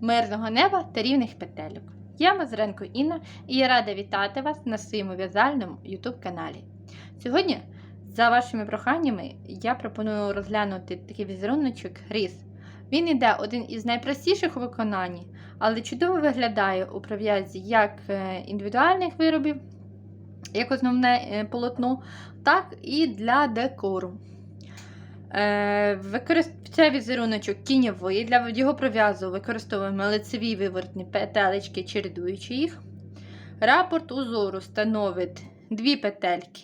мирного неба та рівних петелюк. Я Мазренко Інна і я рада вітати вас на своєму в'язальному YouTube каналі. Сьогодні, за вашими проханнями, я пропоную розглянути такий візеруночок Різ. Він іде один із найпростіших у виконанні, але чудово виглядає у прив'язі як е, індивідуальних виробів, як основне е, полотно, так і для декору. Е, Використовується візеруночок тіньовий. Для його пров'язу використовуємо лицеві вивертні петелечки, чередуючи їх. Рапорт узору становить дві петельки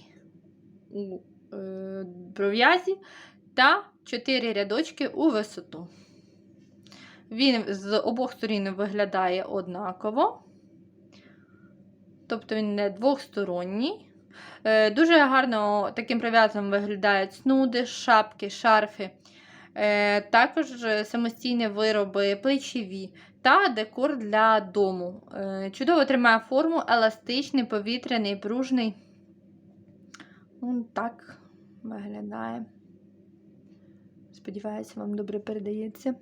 у е, пров'язі та 4 рядочки у висоту. Він з обох сторін виглядає однаково, тобто він не двохсторонній. Е, дуже гарно таким прив'язом виглядають снуди, шапки, шарфи, е, також самостійні вироби, плечові та декор для дому. Е, чудово тримає форму, еластичний, повітряний, пружний. Так виглядає. Сподіваюся, вам добре передається.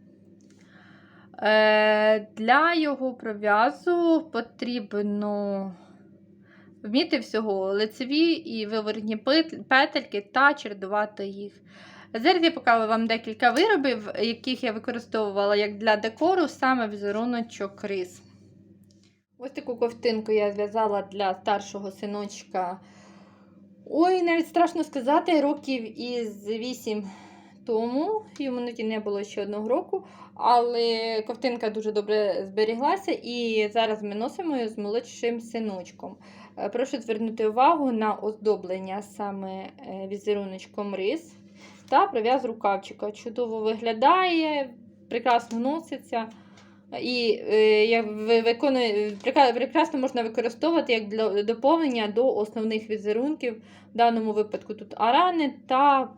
Для його пров'язу потрібно вміти всього лицеві і виворотні петельки та чередувати їх. Зараз я покажу вам декілька виробів, яких я використовувала як для декору, саме візеруночок рис. Ось таку ковтинку я зв'язала для старшого синочка. Ой, навіть страшно сказати, років із 8 тому йому не було ще одного року, але ковтинка дуже добре зберіглася, і зараз ми носимо її з молодшим синочком. Е, прошу звернути увагу на оздоблення саме е, візеруночком рис та прив'яз рукавчика. Чудово виглядає, прекрасно носиться. І е, я виконую, прекрасно можна використовувати як для доповнення до основних візерунків, в даному випадку тут арани та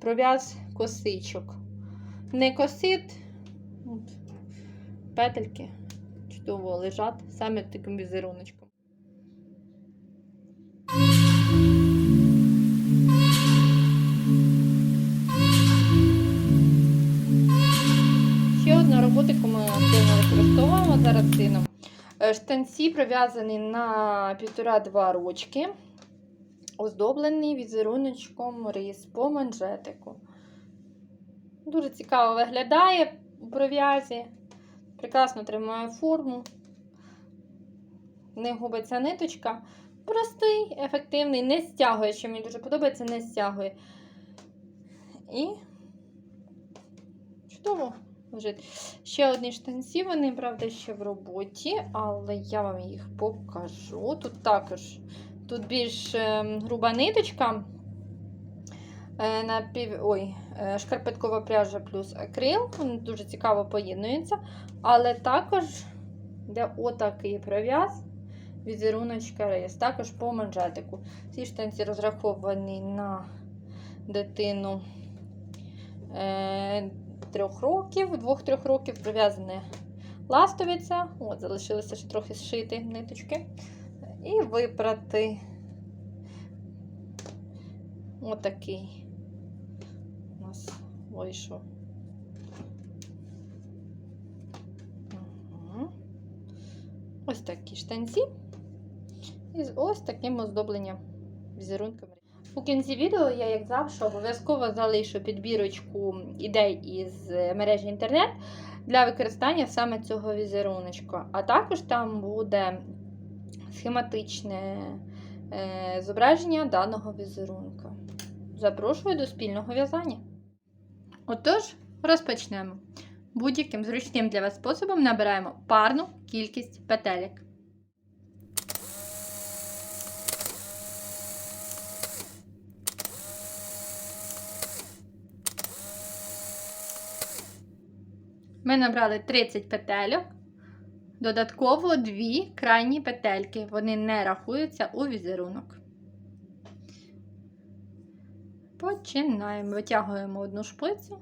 пров'яз косичок. Не косит, от, петельки чудово лежать саме таким візеруночком. Ще одна роботику ми використовуємо зараз сином. Е, штанці пров'язані на 1,5-2 рочки оздоблений візеруночком різ по манжетику. Дуже цікаво виглядає у пров'язі, прекрасно тримає форму, не губиться ниточка. Простий, ефективний, не стягує, що мені дуже подобається, не стягує. І чудово лежить. Ще одні штанці, вони, правда, ще в роботі, але я вам їх покажу. Тут також Тут більш е, груба ниточка, е, напів... ой, е, шкарпеткова пряжа плюс акрил, вони дуже цікаво поєднуються, але також йде отакий пров'яз візеруночка рис. також по манжетику. Ці штанці розраховані на дитину трьох років, двох-трьох років пров'язане ластовиця. От, залишилося ще трохи зшити ниточки і випрати отакий у нас вийшов. Ось такі штанці і з ось таким оздобленням візерунками. У кінці відео я, як завжди, обов'язково залишу підбірочку ідей із е, мережі інтернет для використання саме цього візеруночка. А також там буде схематичне е, зображення даного візерунка. Запрошую до спільного в'язання. Отож, розпочнемо. Будь-яким зручним для вас способом набираємо парну кількість петелік. Ми набрали 30 петельок. Додатково дві крайні петельки. Вони не рахуються у візерунок. Починаємо. Витягуємо одну шпицю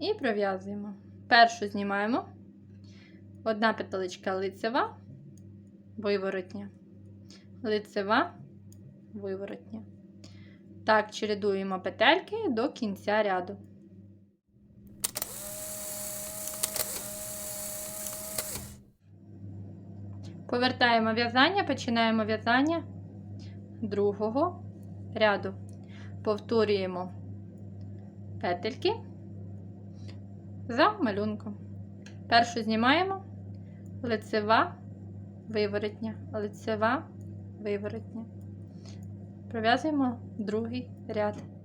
і пров'язуємо. Першу знімаємо одна петеличка лицева, виворотня, лицева, виворотня. Так, чередуємо петельки до кінця ряду. Повертаємо в'язання, починаємо в'язання другого ряду. Повторюємо петельки за малюнком. Першу знімаємо лицева, виворотня, лицева, виворотня. Пров'язуємо другий ряд.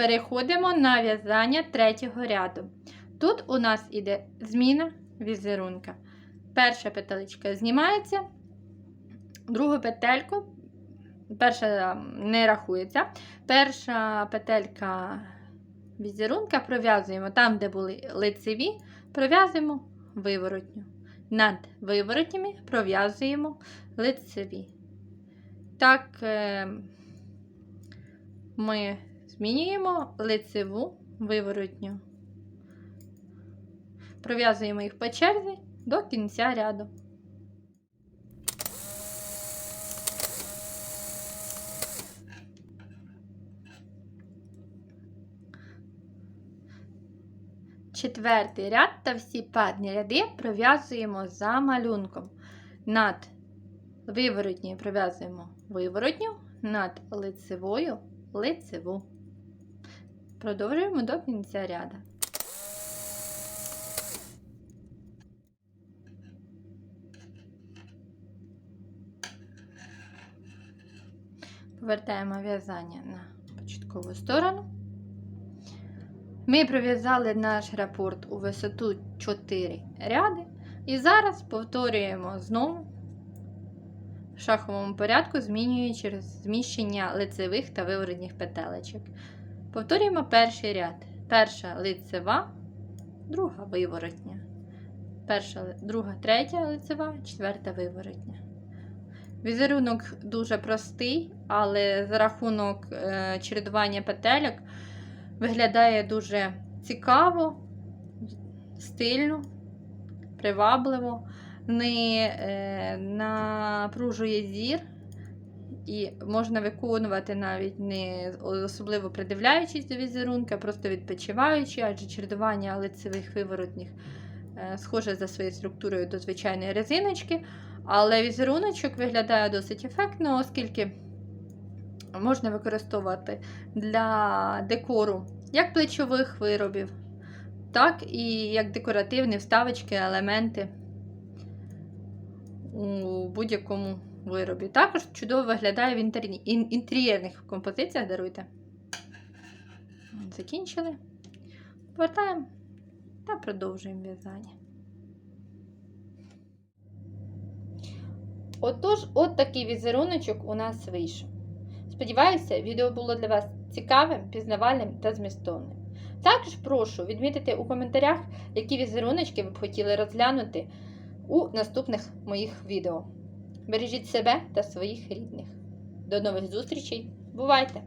Переходимо на в'язання третього ряду. Тут у нас іде зміна візерунка. Перша петелечка знімається, другу петельку, перша не рахується. Перша петелька візерунка пров'язуємо там, де були лицеві, пров'язуємо виворотню. Над виворотнями пров'язуємо лицеві. Так, е, ми змінюємо лицеву виворотню. Пров'язуємо їх по черзі до кінця ряду. Четвертий ряд та всі парні ряди пров'язуємо за малюнком. Над виворотньою пров'язуємо виворотню, над лицевою лицеву. Продовжуємо до кінця ряду. Повертаємо в'язання на початкову сторону. Ми пров'язали наш рапорт у висоту 4 ряди. І зараз повторюємо знову в шаховому порядку, змінюючи через зміщення лицевих та виворотніх петелечок. Повторюємо перший ряд. Перша лицева, друга виворотня. Перша, друга, третя лицева, четверта виворотня. Візерунок дуже простий, але за рахунок е, чередування петельок виглядає дуже цікаво, стильно, привабливо, не е, напружує зір. І можна виконувати навіть не особливо придивляючись до візерунка, просто відпочиваючи, адже чередування лицевих виворотніх е, схоже за своєю структурою до звичайної резиночки. Але візеруночок виглядає досить ефектно, оскільки можна використовувати для декору як плечових виробів, так і як декоративні вставочки, елементи у будь-якому виробі. Також чудово виглядає в інтерні... ін- інтер'єрних композиціях, даруйте. Закінчили. Повертаємо та продовжуємо в'язання. Отож, от такий візеруночок у нас вийшов. Сподіваюся, відео було для вас цікавим, пізнавальним та змістовним. Також прошу відмітити у коментарях, які візеруночки ви б хотіли розглянути у наступних моїх відео. Бережіть себе та своїх рідних. До нових зустрічей! Бувайте!